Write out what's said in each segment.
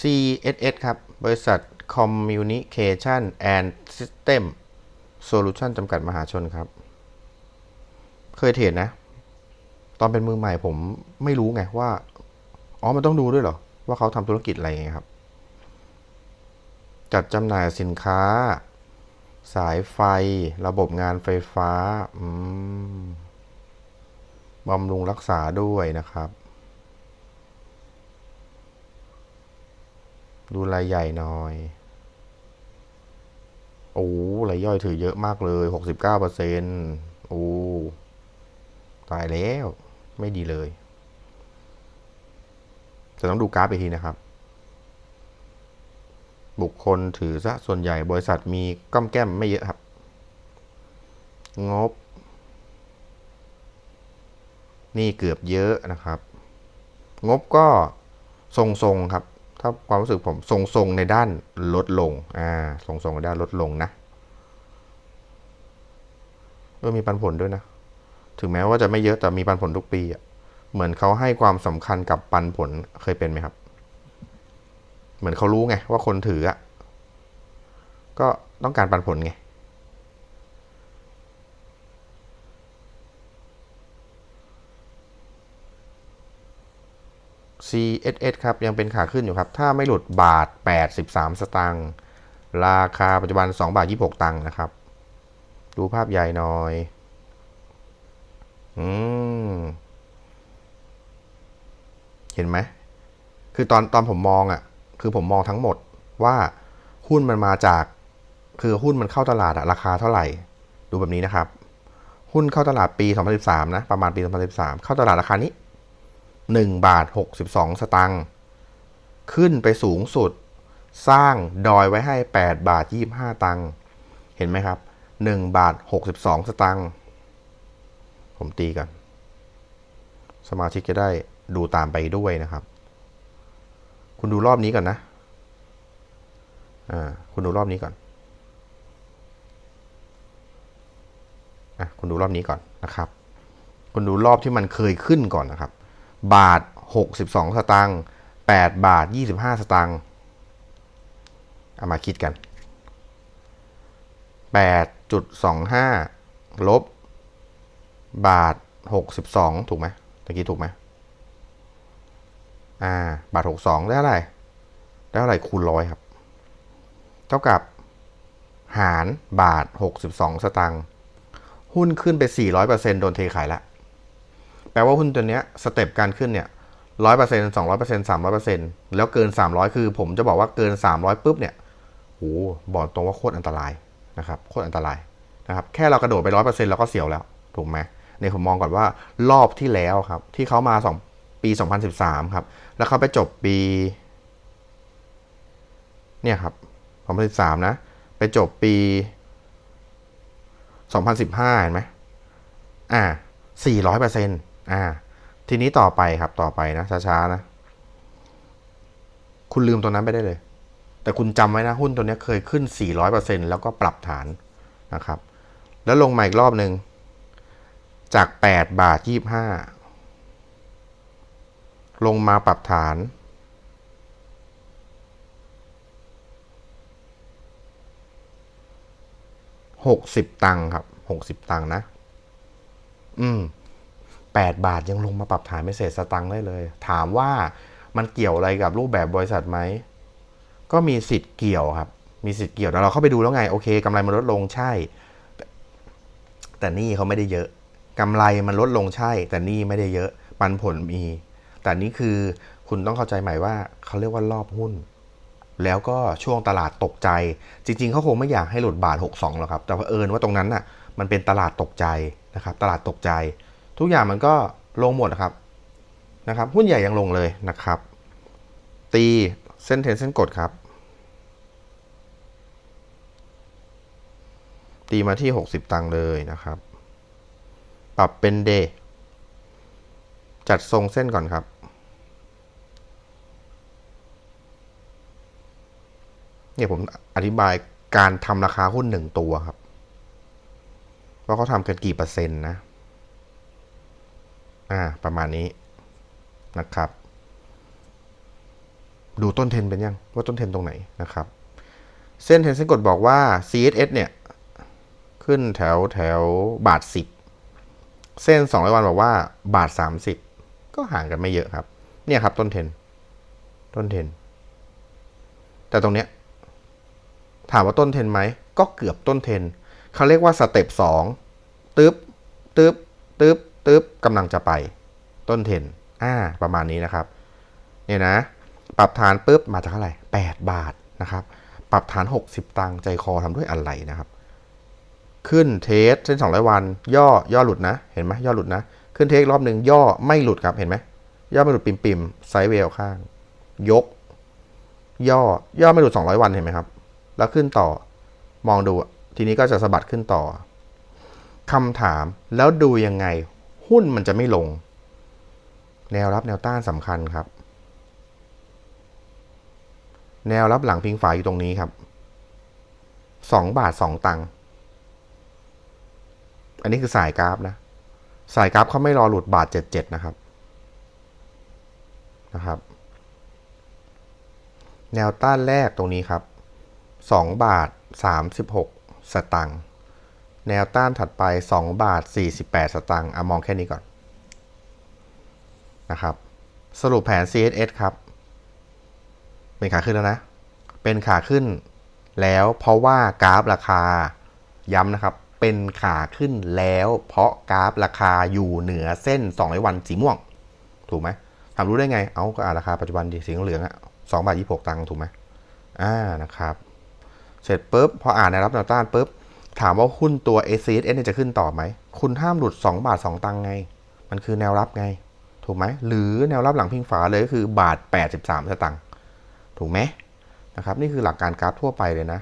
CSS ครับ บริษัท Communication and System Solution จำกัดมหาชนครับ เคยเทรดนะ ตอนเป็นมือใหม่ผมไม่รู้ไงว่า อ๋อ มันต้องดูด้วยเหรอ ว่าเขาทำธุรกิจอะไรไงครับ จัดจำหน่ายสินค้า สายไฟ ระบบงานไฟฟ้า อืมบำรุงรักษาด้วยนะครับ ดูรายใหญ่หน่อย โอ้รายย่อยถือเยอะมากเลยหกสิบเก้าเปอร์เซ็นต์โอ้ตายแล้ว ไม่ดีเลย จะต้องดูกราฟอีกทีนะครับ บุคคลถือซะส่วนใหญ่บริษัทมีก้อมแก้มไม่เยอะครับ งบ นี่เกือบเยอะนะครับ งบก็ทรงๆครับ ถ้าความรู้สึกผมทรงๆในด้านลดลง อ่าทรงๆในด้านลดลงนะ เออมีปันผลด้วยนะ ถึงแม้ว่าจะไม่เยอะแต่มีปันผลทุกปีอะเหมือนเขาให้ความสำคัญกับปันผลเคยเป็นไหมครับ เหมือนเขารู้ไงว่าคนถืออะก็ต้องการปันผลไง CSS ครับยังเป็นขาขึ้นอยู่ครับ ถ้าไม่หลุดบาท 83 สตางค์ราคาปัจจุบัน 2 บาท 26 ตังค์นะครับ ดูภาพใหญ่หน่อย อืม เห็นไหม คือตอนตอนผมมองอะ คือผมมองทั้งหมดว่าหุ้นมันมาจาก คือหุ้นมันเข้าตลาดอะราคาเท่าไหร่ ดูแบบนี้นะครับ หุ้นเข้าตลาดปี 2013 นะ ประมาณปี 2013 เข้าตลาดราคานี้ 1 บาท 62 สตังค์ขึ้นไปสูงสุด สร้างดอยไว้ให้ 8 บาท 25 ตังค์เห็นไหมครับ 1 บาท 62 สตังค์ผมตีกัน สมาชิกจะได้ดูตามไปด้วยนะครับ คุณดูรอบนี้ก่อนนะอ่าคุณดูรอบนี้ก่อนอะคุณดูรอบนี้ก่อนนะครับ คุณดูรอบที่มันเคยขึ้นก่อนนะครับ บาท 62 สตางค์8บาท 25 สตางค์เอามาคิดกัน 8.25 ลบบาท 62 ถูกไหมตะกี้ถูกไหมอ่า บาท 62 ได้เท่าไหร่ได้เท่าไหร่คูณร้อยครับ เท่ากับหารบาท 62 สตางค์ หุ้นขึ้นไป 400%โดนเทขายแล้ว แปลว่าหุ้นตัวเนี้ยสเต็ปการขึ้นเนี่ยร้อยเปอร์เซ็นต์สองร้อยเปอร์เซ็นต์สามร้อยเปอร์เซ็นต์แล้วเกินสามร้อยคือ ผมจะบอกว่าเกินสามร้อยปุ๊บเนี่ยโหบอกตรงว่าโคตรอันตรายนะครับโคตรอันตรายนะครับแค่เรากระโดดไปร้อยเปอร์เซ็นต์เราก็เสียวแล้วถูกไหมในผมมองก่อนว่ารอบที่แล้วครับ ที่เขามาสองปีสองพันสิบสามครับ แล้วเขาไปจบปีเนี่ยครับสองพันสิบสามนะ ไปจบปีสองพันสิบห้าเห็นไหมอ่าสี่ร้อยเปอร์เซ็นต์ อ่า ทีนี้ต่อไปครับต่อไปนะช้าๆนะ คุณลืมตัวนั้นไปได้เลย แต่คุณจำไว้นะหุ้นตัวนี้เคยขึ้น 400%แล้วก็ปรับฐานนะครับ แล้วลงมาอีกรอบหนึ่งจาก 8 บาท 25 ลงมาปรับฐาน 60 ตังค์ครับ 60 ตังค์นะ อืม 8 บาทยังลงมาปรับฐานไม่เศษสตังค์ได้เลย ถามว่ามันเกี่ยวอะไรกับรูปแบบบริษัทไหม ก็มีสิทธิ์เกี่ยวครับ มีสิทธิ์เกี่ยวแต่เราเข้าไปดูแล้วไง โอเคกำไรมันลดลงใช่ แต่นี่เขาไม่ได้เยอะกำไรมันลดลงใช่ แต่นี่ไม่ได้เยอะปันผลมี แต่นี่คือคุณต้องเข้าใจใหม่ว่าเขาเรียกว่ารอบหุ้น แล้วก็ช่วงตลาดตกใจ จริง ๆเขาคงไม่อยากให้หลุดบาท 62หรอกครับ แต่เผอิญว่าตรงนั้นน่ะมันเป็นตลาดตกใจนะครับ ตลาดตกใจ ทุกอย่างมันก็ลงหมดนะครับนะครับ หุ้นใหญ่ยังลงเลยนะครับ ตีเส้นเทนเส้นกดครับ ตีมาที่ 60 ตังค์เลยนะครับ ปรับเป็นเดย์จัดทรงเส้นก่อนครับเนี่ยผมอธิบายการทำราคาหุ้นหนึ่งตัวครับ ว่าเขาทำกันกี่เปอร์เซ็นต์นะ อ่า ประมาณนี้นะครับ ดูต้นเทนเป็นยัง ว่าต้นเทนตรงไหนนะครับ เส้นเทนเส้นกดบอกว่า CSS เนี่ย ขึ้นแถวแถวบาทสิบเส้น 200 วันบอกว่าบาท 30 ก็ห่างกันไม่เยอะครับ เนี่ยครับต้นเทน ต้นเทน แต่ตรงเนี้ย ถามว่าต้นเทนไหม ก็เกือบต้นเทน เขาเรียกว่าสเต็ปสองตึ๊บตึ๊บตึ๊บ ตึ๊บกำลังจะไป ต้นเทนอ่าประมาณนี้นะครับเนี่ยนะ ปรับฐานปุ๊บมาจากเท่าไหร่8บาทนะครับ ปรับฐาน 60 ตังค์ใจคอทำด้วยอะไรนะครับ ขึ้นเทสเส้น200 วัน ย่อย่อหลุดนะ เห็นไหมย่อหลุดนะ ขึ้นเทสรอบหนึ่งย่อไม่หลุดครับเห็นไหมย่อไม่หลุดปิ่มปิมไซด์เวลข้าง ยก ย่อย่อไม่หลุด 200 วันเห็นไหมครับ แล้วขึ้นต่อมองดูทีนี้ก็จะสะบัดขึ้นต่อคำถามแล้วดูยังไง หุ้นมันจะไม่ลง แนวรับแนวต้านสำคัญครับ แนวรับหลังพิงฝาอยู่ตรงนี้ครับสองบาทสองตังค์อันนี้คือสายกราฟนะ สายกราฟเขาไม่รอหลุดบาทเจ็ดเจ็ดนะครับนะครับ แนวต้านแรกตรงนี้ครับสองบาทสามสิบหกสตังค์ แนวต้านถัดไปสองบาทสี่สิบแปดสตังค์อะมองแค่นี้ก่อนนะครับ สรุปแผน CSS ครับ เป็นขาขึ้นแล้วนะ เป็นขาขึ้นแล้วเพราะว่ากราฟราคาย้ำนะครับ เป็นขาขึ้นแล้วเพราะกราฟราคาอยู่เหนือเส้น200วันสีม่วง ถูกไหมถามรู้ได้ไง เอาก็อ่านราคาปัจจุบันดิสีเหลืองอะสองบาทยี่หกตังค์ถูกไหมอ่านะครับ เสร็จปุ๊บพออ่านแนวรับแนวต้านปุ๊บ ถามว่าหุ้นตัว ACSS เนี่ยจะขึ้นต่อไหม คุณห้ามหลุด 2 บาท 2 ตังไง มันคือแนวรับไง ถูกไหม หรือแนวรับหลังพิงฝาเลยก็คือบาท 83 สตังค์ ถูกไหมนะครับ นี่คือหลักการกราฟทั่วไปเลยนะ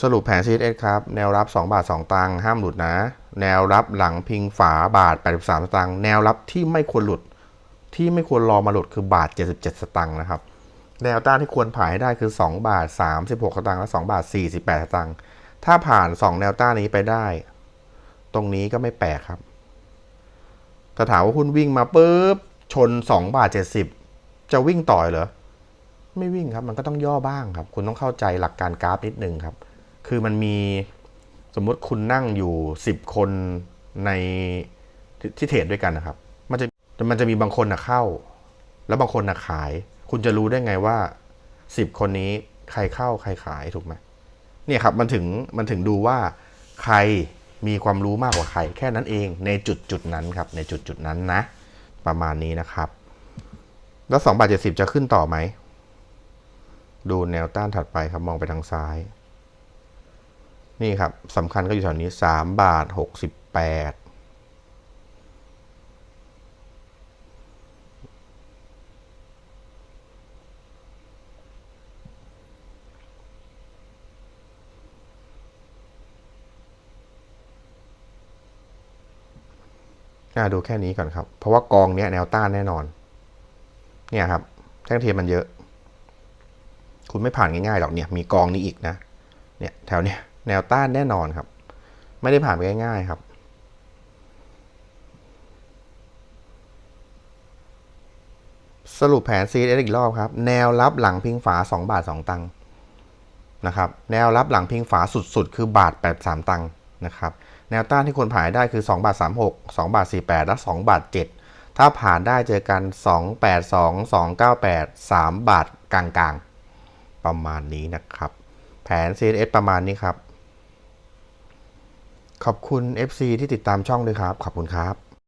สรุปแผน CSS ครับ แนวรับ 2 บาท 2 ตังค์ ห้ามหลุดนะ แนวรับหลังพิงฝาบาท 83 สตังค์ แนวรับที่ไม่ควรหลุด ที่ไม่ควรรอมาหลุดคือบาท 77 สตังค์นะครับแนวต้านที่ควรผ่านให้ได้คือ 2 บาท 36 สตางค์และ 2 บาท 48 สตางค์ ถ้าผ่าน 2 แนวต้านนี้ไปได้ ตรงนี้ก็ไม่แปลกครับถ้าถามว่าหุ้นวิ่งมาปุ๊บชน 2 บาท 70 จะวิ่งต่อยเหรอ ไม่วิ่งครับ มันก็ต้องย่อบ้างครับ คุณต้องเข้าใจหลักการกราฟนิดนึงครับ คือมันมีสมมุติคุณนั่งอยู่ 10 คนในทที่เทรดด้วยกันนะครับ มันจะมันจะมีบางคนนะเข้า แล้วบางคนนะขาย คุณจะรู้ได้ไงว่า 10 คนนี้ใครเข้าใครขายถูกไหม เนี่ยครับมันถึงมันถึงดูว่าใครมีความรู้มากกว่าใครแค่นั้นเองในจุดจุดนั้นครับ ในจุดจุดนั้นนะ ประมาณนี้นะครับ แล้วสองบาทเจ็ดสิบจะขึ้นต่อไหม ดูแนวต้านถัดไปครับมองไปทางซ้าย นี่ครับสำคัญก็อยู่แถวนี้สามบาทหกสิบแปด นะดูแค่นี้ก่อนครับ เพราะว่ากองเนี้ยแนวต้านแน่นอน เนี่ยครับ แท่งเทียมมันเยอะ คุณไม่ผ่านง่ายๆหรอกเนี่ย มีกองนี้อีกนะ เนี่ยแถวเนี้ยแนวต้านแน่นอนครับ ไม่ได้ผ่านไปง่ายๆครับ สรุปแผน CSS อีกรอบครับ แนวรับหลังพิงฝา 2 บาท 2 ตังค์นะครับ แนวรับหลังพิงฝาสุดๆ คือบาท 83 ตังค์นะครับ แนวต้านที่ควรผ่านได้คือ2บาท36 2บาท48 และ2บาท7 ถ้าผ่านได้เจอกัน 282 298 3 บาทกลางๆ ประมาณนี้นะครับ แผน CNS ประมาณนี้ครับ ขอบคุณ FC ที่ติดตามช่องด้วยครับ ขอบคุณครับ